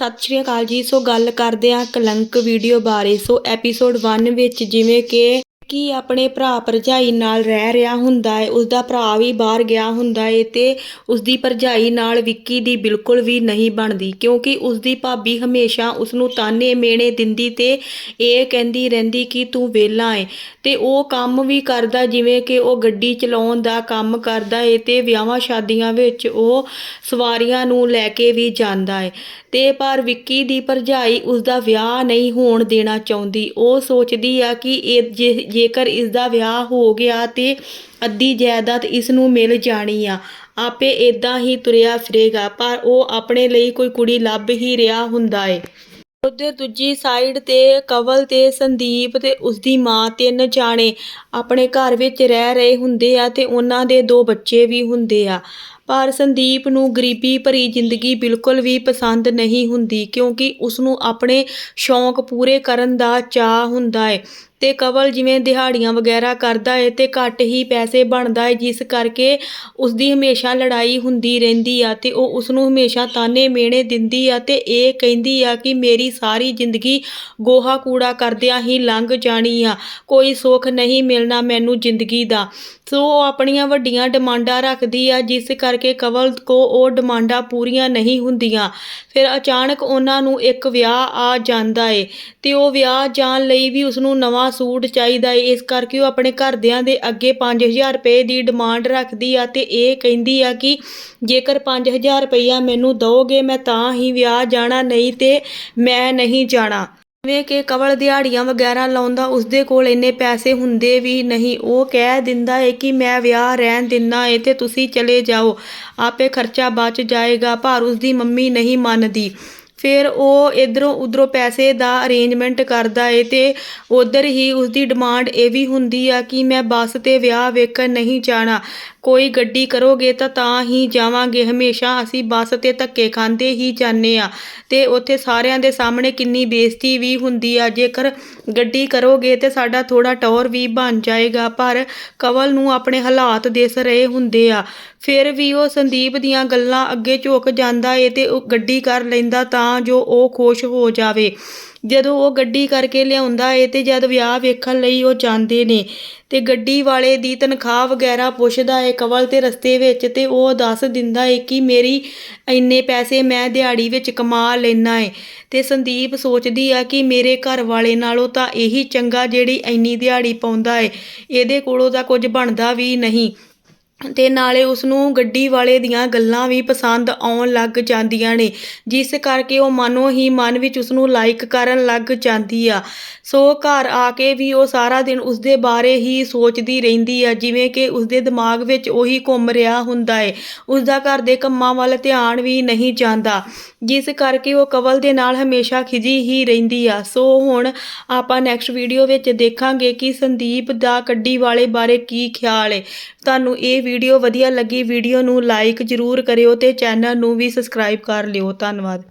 ਸਤਿ ਸ਼੍ਰੀ ਅਕਾਲ ਜੀ। ਸੋ ਗੱਲ ਕਰਦੇ ਹਾਂ ਕਲੰਕ ਵੀਡੀਓ ਬਾਰੇ। ਸੋ ਐਪੀਸੋਡ 1 ਵਿੱਚ ਜਿਵੇਂ ਕਿ ਵਿੱਕੀ ਆਪਣੇ ਭਰਾ ਭਰਜਾਈ ਨਾਲ ਰਹਿ ਰਿਹਾ ਹੁੰਦਾ ਹੈ ਉਸਦਾ ਭਰਾ ਵੀ ਬਾਹਰ ਗਿਆ ਹੁੰਦਾ ਹੈ ਤੇ ਉਸਦੀ ਭਰਜਾਈ ਨਾਲ ਵਿੱਕੀ ਦੀ ਬਿਲਕੁਲ ਵੀ ਨਹੀਂ ਬਣਦੀ, ਕਿਉਂਕਿ ਉਸਦੀ ਭਾਬੀ ਹਮੇਸ਼ਾ ਉਸਨੂੰ ਤਾਨੇ ਮੇਣੇ ਦਿੰਦੀ ਤੇ ਇਹ ਕਹਿੰਦੀ ਰਹਿੰਦੀ ਕਿ ਤੂੰ ਵਿਹਲਾ ਹੈ ਤੇ ਉਹ ਕੰਮ ਵੀ ਕਰਦਾ ਜਿਵੇਂ ਕਿ ਉਹ ਗੱਡੀ ਚਲਾਉਣ ਦਾ ਕੰਮ ਕਰਦਾ ਹੈ ਤੇ ਵਿਆਹਾਂ ਸ਼ਾਦੀਆਂ ਵਿੱਚ ਉਹ ਸਵਾਰੀਆਂ ਨੂੰ ਲੈ ਕੇ ਵੀ ਜਾਂਦਾ ਹੈ ਤੇ ਪਰ ਵਿੱਕੀ ਦੀ ਭਰਜਾਈ ਉਸਦਾ ਵਿਆਹ ਨਹੀਂ ਹੋਣ ਦੇਣਾ ਚਾਹੁੰਦੀ, ਉਹ ਸੋਚਦੀ ਆ ਕਿ ਇਹ ਜੇ- ਜੇਕਰ ਇਸ ਦਾ ਵਿਆਹ ਹੋ ਗਿਆ ਤੇ ਅੱਧੀ ਜਾਇਦਾਦ ਇਸ ਨੂੰ ਮਿਲ ਜਾਣੀ ਆ, ਆਪੇ ਇਦਾਂ ਹੀ ਤੁਰਿਆ ਫਿਰੇਗਾ, ਪਰ ਉਹ ਆਪਣੇ ਲਈ ਕੋਈ ਕੁੜੀ ਲੱਭ ਹੀ ਰਿਹਾ ਹੁੰਦਾ ਏ। ਉਧਰ ਦੂਜੀ ਸਾਈਡ ਤੇ ਕਵਲ ਤੇ ਸੰਦੀਪ ਤੇ ਉਸਦੀ ਮਾਂ ਤਿੰਨ ਜਾਣੇ ਆਪਣੇ ਘਰ ਵਿੱਚ ਰਹਿ ਰਹੇ ਹੁੰਦੇ ਆ ਤੇ ਉਹਨਾਂ ਦੇ ਦੋ ਬੱਚੇ ਵੀ ਹੁੰਦੇ ਆ। ਪਰ ਸੰਦੀਪ ਨੂੰ ਗਰੀਬੀ ਭਰੀ ਜ਼ਿੰਦਗੀ ਬਿਲਕੁਲ ਵੀ ਪਸੰਦ ਨਹੀਂ ਹੁੰਦੀ, ਕਿਉਂਕਿ ਉਸ ਨੂੰ ਆਪਣੇ ਸ਼ੌਂਕ ਪੂਰੇ ਕਰਨ ਦਾ ਚਾਹ ਹੁੰਦਾ ਹੈ ਤੇ ਕਵਲ ਜਿਵੇਂ ਦਿਹਾੜੀਆਂ ਵਗੈਰਾ ਕਰਦਾ ਏ ਤੇ ਘੱਟ ਹੀ ਪੈਸੇ ਬਣਦਾ ਹੈ ਜਿਸ ਕਰਕੇ ਉਸ ਦੀ ਹਮੇਸ਼ਾ ਲੜਾਈ ਹੁੰਦੀ ਰਹਿੰਦੀ ਆ ਤੇ ਉਹ ਉਸ ਨੂੰ ਹਮੇਸ਼ਾ ਤਾਨੇ ਮੇਣੇ ਦਿੰਦੀ ਆ ਤੇ ਇਹ ਕਹਿੰਦੀ ਆ ਕਿ ਮੇਰੀ ਸਾਰੀ ਜ਼ਿੰਦਗੀ ਗੋਹਾ ਕੂੜਾ ਕਰਦਿਆਂ ਹੀ ਲੰਘ ਜਾਣੀ ਆ, ਕੋਈ ਸੁੱਖ ਨਹੀਂ ਮਿਲਣਾ ਮੈਨੂੰ ਜ਼ਿੰਦਗੀ ਦਾ। ਸੋ ਉਹ ਆਪਣੀਆਂ ਵੱਡੀਆਂ ਡਿਮਾਂਡਾਂ ਰੱਖਦੀ ਆ, ਜਿਸ ਕਰਕੇ ਕਵਲ ਕੋ ਉਹ ਡਿਮਾਂਡਾਂ ਪੂਰੀਆਂ ਨਹੀਂ ਹੁੰਦੀਆਂ। ਫਿਰ ਅਚਾਨਕ ਉਹਨਾਂ ਨੂੰ ਇੱਕ ਵਿਆਹ ਆ ਜਾਂਦਾ ਏ ਤੇ ਉਹ ਵਿਆਹ ਜਾਣ ਲਈ ਵੀ ਉਸ ਨੂੰ ਨਵਾਂ ਸੂਟ ਚਾਹੀਦਾ ਏ, ਇਸ ਕਰਕੇ ਉਹ ਆਪਣੇ ਘਰਦਿਆਂ ਦੇ ਅੱਗੇ 5000 ਰੁਪਏ ਦੀ ਡਿਮਾਂਡ ਰੱਖਦੀ ਆ ਤੇ ਇਹ ਕਹਿੰਦੀ ਆ ਕਿ ਜੇਕਰ 5000 ਰੁਪਈਆ ਮੈਨੂੰ ਦਓਗੇ, ਮੈਂ ਤਾਂ ਹੀ ਵਿਆਹ ਜਾਣਾ, ਨਹੀਂ ਤੇ ਮੈਂ ਨਹੀਂ ਜਾਣਾ। ਜਿਵੇਂ ਕਿ ਕਵਲ ਦਿਹਾੜੀਆਂ ਵਗੈਰਾ ਲਾਉਂਦਾ, ਉਸਦੇ ਕੋਲ ਇੰਨੇ ਪੈਸੇ ਹੁੰਦੇ ਵੀ ਨਹੀਂ। ਉਹ ਕਹਿ ਦਿੰਦਾ ਹੈ ਕਿ ਮੈਂ ਵਿਆਹ ਰਹਿਣ ਦਿੰਦਾ ਏ ਤੇ ਤੁਸੀਂ ਚਲੇ ਜਾਓ, ਆਪੇ ਖਰਚਾ ਬਚ ਜਾਏਗਾ, ਪਰ ਉਸਦੀ ਮੰਮੀ ਨਹੀਂ ਮੰਨਦੀ। ਫਿਰ ਉਹ ਇਧਰੋਂ ਉਧਰੋਂ ਪੈਸੇ ਦਾ ਅਰੇਂਜਮੈਂਟ ਕਰਦਾ ਏ ਤੇ ਉਧਰ ਹੀ ਉਸਦੀ ਡਿਮਾਂਡ ਇਹ ਵੀ ਹੁੰਦੀ ਆ ਕਿ ਮੈਂ ਬੱਸ ਤੇ ਵਿਆਹ ਵੇਖਣ ਨਹੀਂ ਜਾਣਾ। ਕੋਈ ਗੱਡੀ ਕਰੋਗੇ ਤਾਂ ਤਾਂ ਹੀ ਜਾਵਾਂਗੇ। ਹਮੇਸ਼ਾ ਅਸੀਂ ਬੱਸ ਤੇ ਧੱਕੇ ਖਾਂਦੇ ਹੀ ਜਾਂਦੇ ਆ ਤੇ ਉੱਥੇ ਸਾਰਿਆਂ ਦੇ ਸਾਹਮਣੇ ਕਿੰਨੀ ਬੇਇੱਜ਼ਤੀ ਵੀ ਹੁੰਦੀ ਆ। ਜੇਕਰ ਗੱਡੀ ਕਰੋਗੇ ਤੇ ਸਾਡਾ ਥੋੜਾ ਟੌਰ ਵੀ ਬਣ ਜਾਏਗਾ, ਪਰ ਕਵਲ ਨੂੰ ਆਪਣੇ ਹਾਲਾਤ ਦਿਸ ਰਹੇ ਹੁੰਦੇ ਆ। ਫਿਰ ਵੀ ਉਹ ਸੰਦੀਪ ਦੀਆਂ ਗੱਲਾਂ ਅੱਗੇ ਝੁਕ ਜਾਂਦਾ ਏ ਤੇ ਉਹ ਗੱਡੀ ਕਰ ਲੈਂਦਾ ਤਾਂ ਜੋ ਉਹ ਖੁਸ਼ ਹੋ ਜਾਵੇ। ਜਦੋਂ ਉਹ ਗੱਡੀ ਕਰਕੇ ਲਿਆਉਂਦਾ ਏ ਤੇ ਜਦ ਵਿਆਹ ਵੇਖਣ ਲਈ ਉਹ ਜਾਂਦੇ ਨੇ ਤੇ ਗੱਡੀ ਵਾਲੇ ਦੀ ਤਨਖਾਹ ਵਗੈਰਾ ਪੁੱਛਦਾ ਏ ਕਵਲ ਤੇ ਰਸਤੇ ਵਿੱਚ ਤੇ ਉਹ ਦੱਸ ਦਿੰਦਾ ਏ ਕਿ ਮੇਰੀ ਇੰਨੇ ਪੈਸੇ ਮੈਂ ਦਿਹਾੜੀ ਵਿੱਚ ਕਮਾ ਲੈਣਾ ਏ ਤੇ ਸੰਦੀਪ ਸੋਚਦੀ ਆ ਕਿ ਮੇਰੇ ਘਰ ਵਾਲੇ ਨਾਲੋਂ ਤਾਂ ਇਹੀ ਚੰਗਾ ਜਿਹੜੀ ਇੰਨੀ ਦਿਹਾੜੀ ਪਾਉਂਦਾ ਏ। ਇਹਦੇ ਕੋਲੋਂ ਤਾਂ ਕੁਝ ਬਣਦਾ ਵੀ ਨਹੀਂ। ਤੇ ਨਾਲੇ ਉਸਨੂੰ ਗੱਡੀ ਵਾਲੇ ਦੀਆਂ ਗੱਲਾਂ ਵੀ ਪਸੰਦ ਆਉਣ ਲੱਗ ਜਾਂਦੀਆਂ ਨੇ, ਜਿਸ ਕਰਕੇ ਉਹ ਮਨੋ ਹੀ ਮਨ ਵਿੱਚ ਉਸਨੂੰ ਲਾਈਕ ਕਰਨ ਲੱਗ ਜਾਂਦੀ ਆ। ਸੋ ਘਰ ਆ ਕੇ ਵੀ ਉਹ ਸਾਰਾ ਦਿਨ ਉਸਦੇ ਬਾਰੇ ਹੀ ਸੋਚਦੀ ਰਹਿੰਦੀ ਆ, ਜਿਵੇਂ ਕਿ ਉਸਦੇ ਦਿਮਾਗ ਵਿੱਚ ਉਹੀ ਘੁੰਮ ਰਿਹਾ ਹੁੰਦਾ ਏ। ਉਸਦਾ ਘਰ ਦੇ ਕੰਮਾਂ ਵੱਲ ਧਿਆਨ ਵੀ ਨਹੀਂ ਜਾਂਦਾ, ਜਿਸ ਕਰਕੇ ਉਹ ਕਵਲ ਦੇ ਨਾਲ ਹਮੇਸ਼ਾ ਖਿਜੀ ਹੀ ਰਹਿੰਦੀ ਆ। ਸੋ ਹੁਣ ਆਪਾਂ ਨੈਕਸਟ ਵੀਡੀਓ ਵਿੱਚ ਦੇਖਾਂਗੇ ਕਿ ਸੰਦੀਪ ਦਾ ਗੱਡੀ ਵਾਲੇ ਬਾਰੇ ਕੀ ਖਿਆਲ ਏ। ਤੁਹਾਨੂੰ ਇਹ ਵੀਡੀਓ ਵਧੀਆ ਲੱਗੀ, ਵੀਡੀਓ ਨੂੰ ਲਾਈਕ ਜ਼ਰੂਰ ਕਰਿਓ ਅਤੇ ਚੈਨਲ ਨੂੰ ਵੀ ਸਬਸਕ੍ਰਾਈਬ ਕਰ ਲਿਓ। ਧੰਨਵਾਦ।